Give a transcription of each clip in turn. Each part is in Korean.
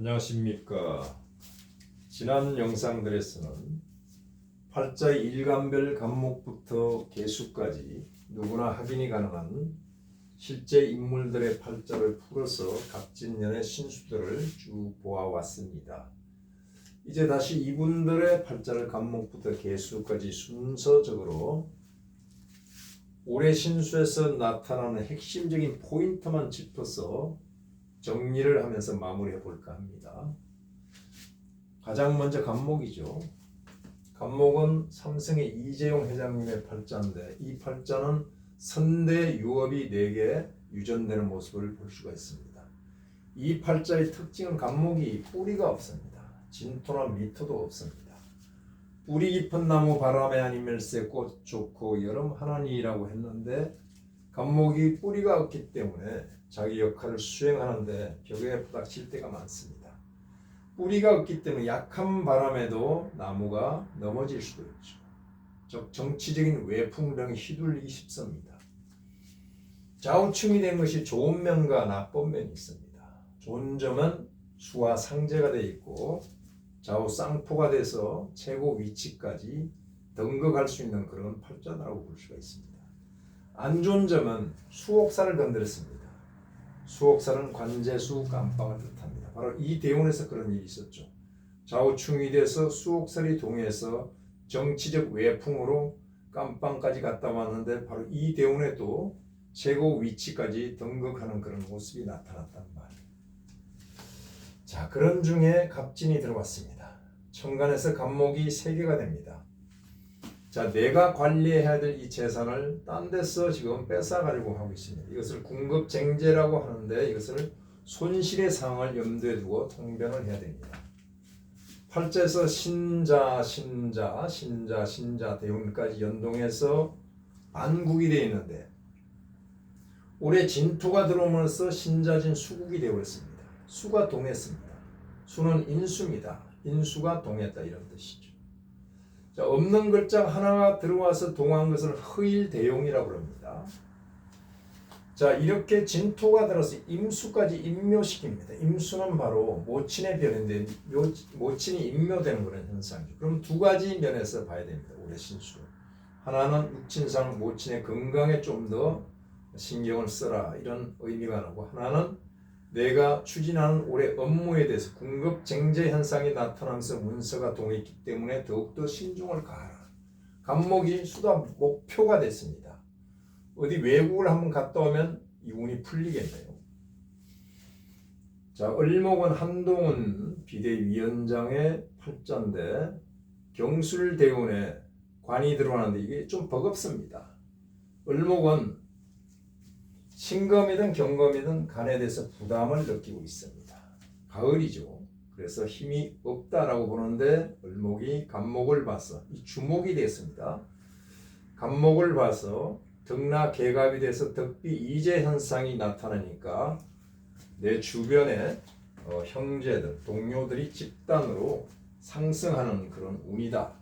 안녕하십니까. 지난 영상들에서는 팔자의 일간별 간목부터 개수까지 누구나 확인이 가능한 실제 인물들의 팔자를 풀어서 갑진년의 신수들을 쭉 보아왔습니다. 이제 다시 이분들의 팔자를 간목부터 개수까지 순서적으로 올해 신수에서 나타나는 핵심적인 포인트만 짚어서 정리를 하면서 마무리해 볼까 합니다. 가장 먼저 간목이죠. 간목은 삼성의 이재용 회장님의 팔자인데 이 팔자는 선대 유업이 4개 유전되는 모습을 볼 수가 있습니다. 이 팔자의 특징은 간목이 뿌리가 없습니다. 진토나 미토도 없습니다. 뿌리 깊은 나무 바람에 아니면세 꽃 좋고 여름 하나니라고 했는데 간목이 뿌리가 없기 때문에 자기 역할을 수행하는데 벽에 부닥칠 때가 많습니다. 뿌리가 없기 때문에 약한 바람에도 나무가 넘어질 수도 있죠. 즉 정치적인 외풍병에 휘둘리기 쉽습니다. 좌우충이 된 것이 좋은 면과 나쁜 면이 있습니다. 좋은 점은 수와 상제가 되어 있고 좌우 쌍포가 돼서 최고 위치까지 등극할 수 있는 그런 팔자라고 볼 수가 있습니다. 안 좋은 점은 수옥사를 건드렸습니다. 수옥사는 관제수 깜빵을 뜻합니다. 바로 이 대운에서 그런 일이 있었죠. 좌우충이 돼서 수옥살이 동해서 정치적 외풍으로 깜빵까지 갔다 왔는데 바로 이 대운에도 최고 위치까지 등극하는 그런 모습이 나타났단 말이에요. 자 그런 중에 갑진이 들어왔습니다. 천간에서 갑목이 세 개가 됩니다. 자, 내가 관리해야 될 이 재산을 딴 데서 지금 뺏어가려고 하고 있습니다. 이것을 궁급쟁제라고 하는데 이것을 손실의 상황을 염두에 두고 통변을 해야 됩니다. 팔자에서 신자, 신자, 신자, 신자 대운까지 연동해서 안국이 되어 있는데 올해 진토가 들어오면서 신자진 수국이 되어버렸습니다. 수가 동했습니다. 수는 인수입니다. 인수가 동했다 이런 뜻이죠. 자, 없는 글자 하나가 들어와서 동한 것을 허일대용이라고 합니다. 자, 이렇게 진토가 들어서 임수까지 임묘시킵니다. 임수는 바로 모친의 변인데 묘, 모친이 임묘되는 그런 현상이죠. 그럼 두 가지 면에서 봐야 됩니다. 올해 신수. 하나는 육친상 모친의 건강에 좀 더 신경을 써라 이런 의미가 나고 하나는 내가 추진하는 올해 업무에 대해서 궁급쟁제 현상이 나타나면서 문서가 동했기 때문에 더욱더 신중을 가하라. 간목이 수다 목표가 됐습니다. 어디 외국을 한번 갔다 오면 이 운이 풀리겠네요. 자, 을목은 한동훈 비대위원장의 팔자인데 경술대운에 관이 들어가는데 이게 좀 버겁습니다. 을목은 신검이든 경검이든 간에 대해서 부담을 느끼고 있습니다. 가을이죠. 그래서 힘이 없다라고 보는데 을목이 간목을 봐서 이 주목이 됐습니다. 간목을 봐서 등나 개갑이 돼서 덕비 이제 현상이 나타나니까 내 주변에 어, 형제들, 동료들이 집단으로 상승하는 그런 운이다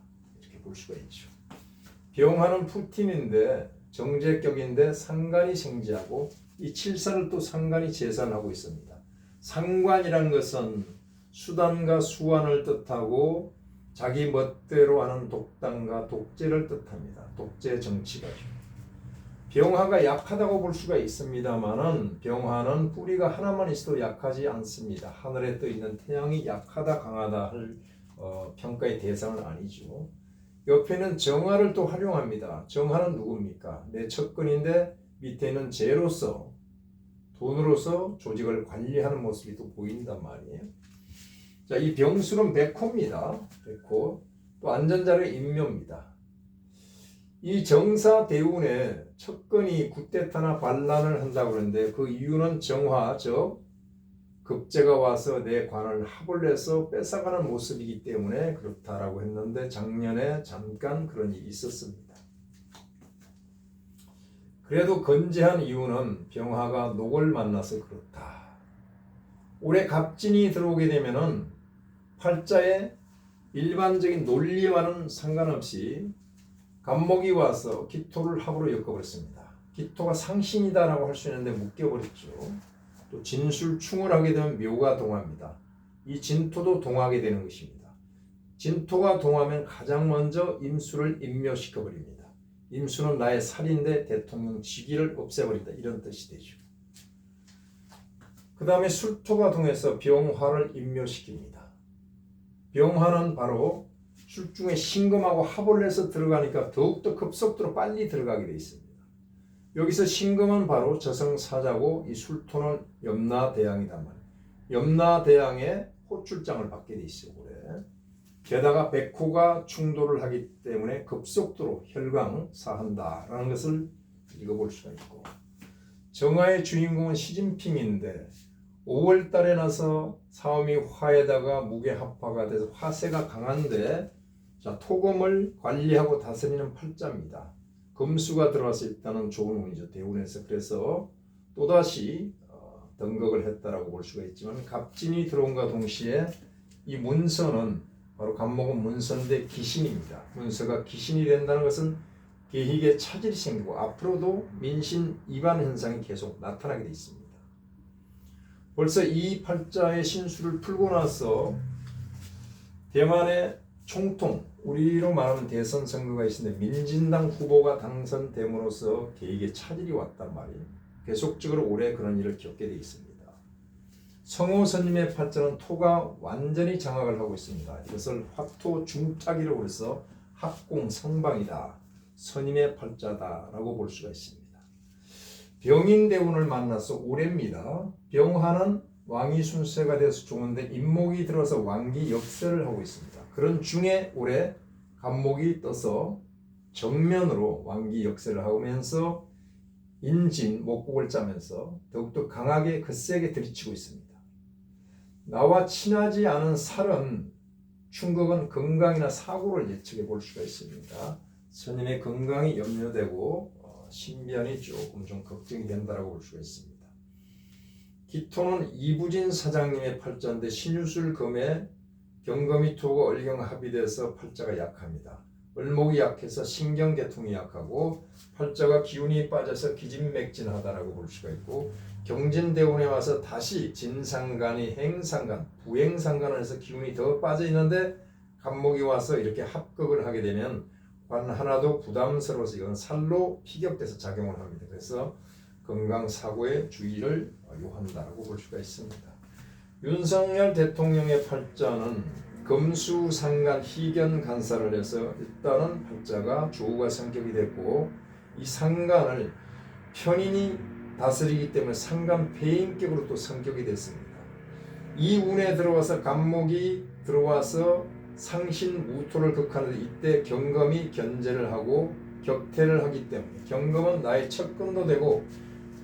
이렇게 볼 수가 있죠. 병화는 풀팀인데 정제격인데 상관이 생지하고 이 칠사를 또 상관이 재산하고 있습니다. 상관이란 것은 수단과 수완을 뜻하고 자기 멋대로 하는 독단과 독재를 뜻합니다. 독재 정치가죠. 병화가 약하다고 볼 수가 있습니다만은 병화는 뿌리가 하나만 있어도 약하지 않습니다. 하늘에 떠 있는 태양이 약하다 강하다 할 어, 평가의 대상은 아니죠. 옆에는 정화를 또 활용합니다. 정화는 누굽니까? 내 척근인데 밑에는 재로서 돈으로서 조직을 관리하는 모습이 또 보인단 말이에요. 자, 이 병술은 백호입니다. 백호. 또 안전자를 인묘입니다. 이 정사 대운에 척근이 구태타나 반란을 한다고 그러는데 그 이유는 정화, 즉 급제가 와서 내 관을 합을 해서 뺏어가는 모습이기 때문에 그렇다라고 했는데 작년에 잠깐 그런 일이 있었습니다. 그래도 건재한 이유는 병화가 녹을 만나서 그렇다. 올해 갑진이 들어오게 되면은 팔자에 일반적인 논리와는 상관없이 간목이 와서 기토를 합으로 엮어버렸습니다. 기토가 상신이다라고 할 수 있는데 묶여버렸죠. 또 진술충을 하게 되면 묘가 동합니다. 이 진토도 동하게 되는 것입니다. 진토가 동하면 가장 먼저 임수를 임묘시켜 버립니다. 임수는 나의 살인데 대통령 직위를 없애버린다 이런 뜻이 되죠. 그 다음에 술토가 동해서 병화를 임묘시킵니다. 병화는 바로 술중에 신금하고 합을 해서 들어가니까 더욱더 급속도로 빨리 들어가게 되어 있습니다. 여기서 신금은 바로 저승사자고 이 술토는 염라대왕이단 말이에요. 염라대왕의 호출장을 받게 돼 있어요. 올해. 게다가 백호가 충돌을 하기 때문에 급속도로 혈광사한다라는 것을 읽어볼 수가 있고 정화의 주인공은 시진핑인데 5월 달에 나서 사음이 화에다가 무게 합화가 돼서 화세가 강한데 자 토금을 관리하고 다스리는 팔자입니다. 금수가 들어와서 일단은 좋은 운이죠. 대운에서 그래서 또다시 어, 등극을 했다라고 볼 수가 있지만 갑진이 들어온과 동시에 이 문서는 바로 간목은 문서인데 기신입니다. 문서가 기신이 된다는 것은 계획에 차질이 생기고 앞으로도 민신 이반 현상이 계속 나타나게 돼 있습니다. 벌써 이 팔자의 신수를 풀고 나서 대만의 총통 우리로 말하면 대선 선거가 있는데 민진당 후보가 당선됨으로써 계획에 차질이 왔단 말이에요. 계속적으로 올해 그런 일을 겪게 돼 있습니다. 성호 선님의 팔자는 토가 완전히 장악을 하고 있습니다. 이것을 화토 중탁이라고 해서 합공성방이다. 선임의 팔자다라고 볼 수가 있습니다. 병인 대운을 만나서 올해입니다. 병화는 왕이 순세가 돼서 좋은데 임목이 들어서 왕기 역세를 하고 있습니다. 그런 중에 올해 간목이 떠서 정면으로 왕기 역세를 하면서 인진 목국을 짜면서 더욱더 강하게 거세게 들이치고 있습니다. 나와 친하지 않은 살은 충격은 건강이나 사고를 예측해 볼 수가 있습니다. 선인의 건강이 염려되고 어, 신변이 조금 좀 걱정이 된다고 볼 수가 있습니다. 기토는 이부진 사장님의 팔자인데 신유술 금에 경금이 토고 얼경 합의돼서 팔자가 약합니다. 을목이 약해서 신경계통이 약하고 팔자가 기운이 빠져서 기진맥진하다라고 볼 수가 있고 경진대운에 와서 다시 진상간이 행상간, 부행상간을 해서 기운이 더 빠져 있는데 간목이 와서 이렇게 합격을 하게 되면 관 하나도 부담스러워서 이건 살로 피격돼서 작용을 합니다. 그래서 건강 사고에 주의를 요한다라고 볼 수가 있습니다. 윤석열 대통령의 팔자는 금수상간 희견 간사를 해서 일단은 팔자가 조우가 성격이 됐고 이 상간을 편인이 다스리기 때문에 상간 폐인격으로 또 성격이 됐습니다. 이 운에 들어와서 간목이 들어와서 상신 무토를 극하는데 이때 경금이 견제를 하고 격퇴를 하기 때문에 경금은 나의 척근도 되고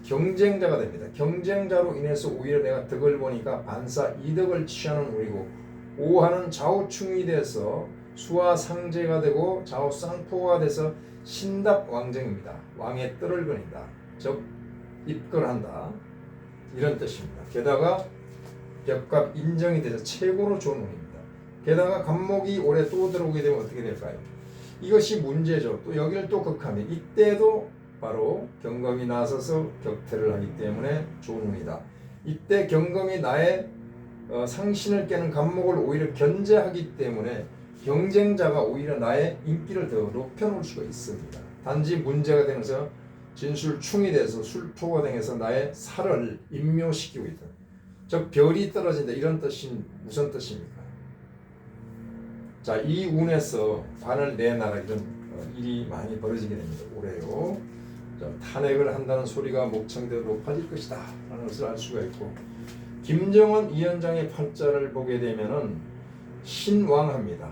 경쟁자가 됩니다. 경쟁자로 인해서 오히려 내가 덕을 보니까 반사 이득을 취하는 운이고 오하는 좌우충이 돼서 수와 상제가 되고 좌우 쌍포가 돼서 신답 왕정입니다. 왕의 뜰을 거닌다. 즉 입건한다. 이런 뜻입니다. 게다가 벽값 인정이 돼서 최고로 좋은 운입니다. 게다가 간목이 올해 또 들어오게 되면 어떻게 될까요? 이것이 문제죠. 또 여기를 또 극하면 이때도 바로 경검이 나서서 격퇴를 하기 때문에 좋은 운이다. 이때 경검이 나의 어, 상신을 깨는 간목을 오히려 견제하기 때문에 경쟁자가 오히려 나의 인기를 더 높여놓을 수가 있습니다. 단지 문제가 되면서 진술충이 돼서 술토가 등해서 나의 살을 임묘시키고 있다. 즉 별이 떨어진다 이런 뜻이 무슨 뜻입니까? 자, 이 운에서 관을 내놔라 이런 어, 일이 많이 벌어지게 됩니다. 올해요. 자, 탄핵을 한다는 소리가 목청대로 높아질 것이다 라는 것을 알 수가 있고 김정은 위원장의 팔자를 보게 되면은 신왕합니다.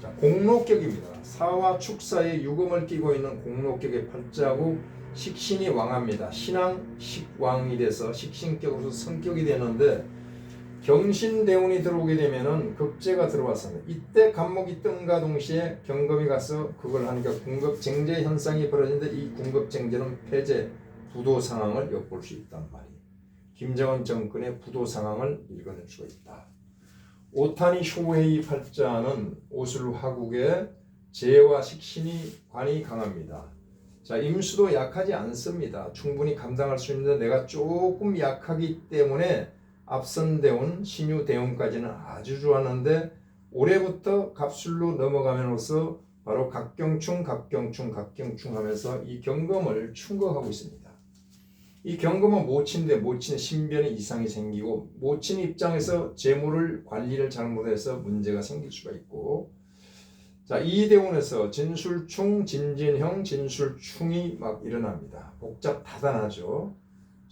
자, 공로격입니다. 사와 축사에 유금을 끼고 있는 공로격의 팔자고 식신이 왕합니다. 신왕 식왕이 돼서 식신격으로 성격이 되는데 경신대운이 들어오게 되면은 급제가 들어왔습니다. 이때 간목이 뜬과 동시에 경금이 가서 그걸 하니까 궁급쟁제 현상이 벌어지는데 이 궁급쟁제는 폐제, 부도 상황을 엿볼 수 있단 말이에요. 김정은 정권의 부도 상황을 읽어낼 수가 있다. 오타니 쇼헤이 팔자는 오술 화국의 재와 식신이 관이 강합니다. 자, 임수도 약하지 않습니다. 충분히 감당할 수 있는데 내가 조금 약하기 때문에 앞선 대운 신유 대운까지는 아주 좋았는데 올해부터 갑술로 넘어가면서 바로 각경충 각경충 각경충 하면서 이 경금을 충격하고 있습니다. 이 경금은 모친인데 모친의 신변에 이상이 생기고 모친 입장에서 재물을 관리를 잘못해서 문제가 생길 수가 있고 자 이 대운에서 진술충 진진형 진술충이 막 일어납니다. 복잡 다단하죠.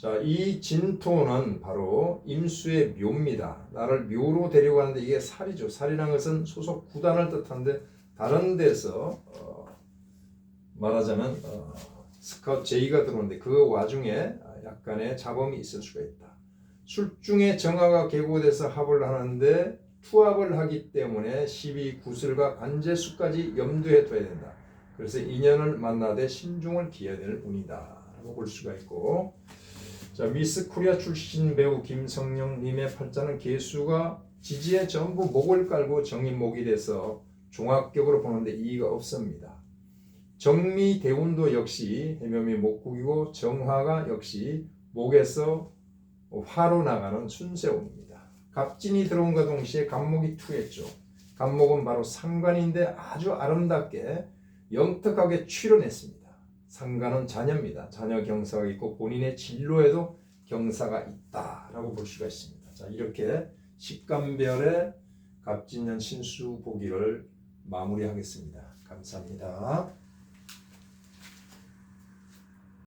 자, 이 진토는 바로 임수의 묘입니다. 나를 묘로 데려가는데 이게 살이죠. 살이란 것은 소속 구단을 뜻하는데 다른 데서 어, 말하자면 어, 스카우트 제의가 들어오는데 그 와중에 약간의 잡음이 있을 수가 있다. 술중에 정화가 계고돼서 합을 하는데 투합을 하기 때문에 12 구슬과 관제수까지 염두에 둬야 된다. 그래서 인연을 만나되 신중을 기해야 될 운이다. 라고 볼 수가 있고 자 미스 코리아 출신 배우 김성령님의 팔자는 개수가 지지에 전부 목을 깔고 정인목이 돼서 종합격으로 보는데 이의가 없습니다. 정미 대운도 역시 해묘미 목국이고 정화가 역시 목에서 화로 나가는 순세운입니다. 갑진이 들어온과 동시에 갑목이 투했죠. 갑목은 바로 상관인데 아주 아름답게 영특하게 출연했습니다. 상관은 자녀입니다. 자녀 경사가 있고 본인의 진로에도 경사가 있다라고 볼 수가 있습니다. 자 이렇게 십간별의 갑진년 신수 보기를 마무리하겠습니다. 감사합니다.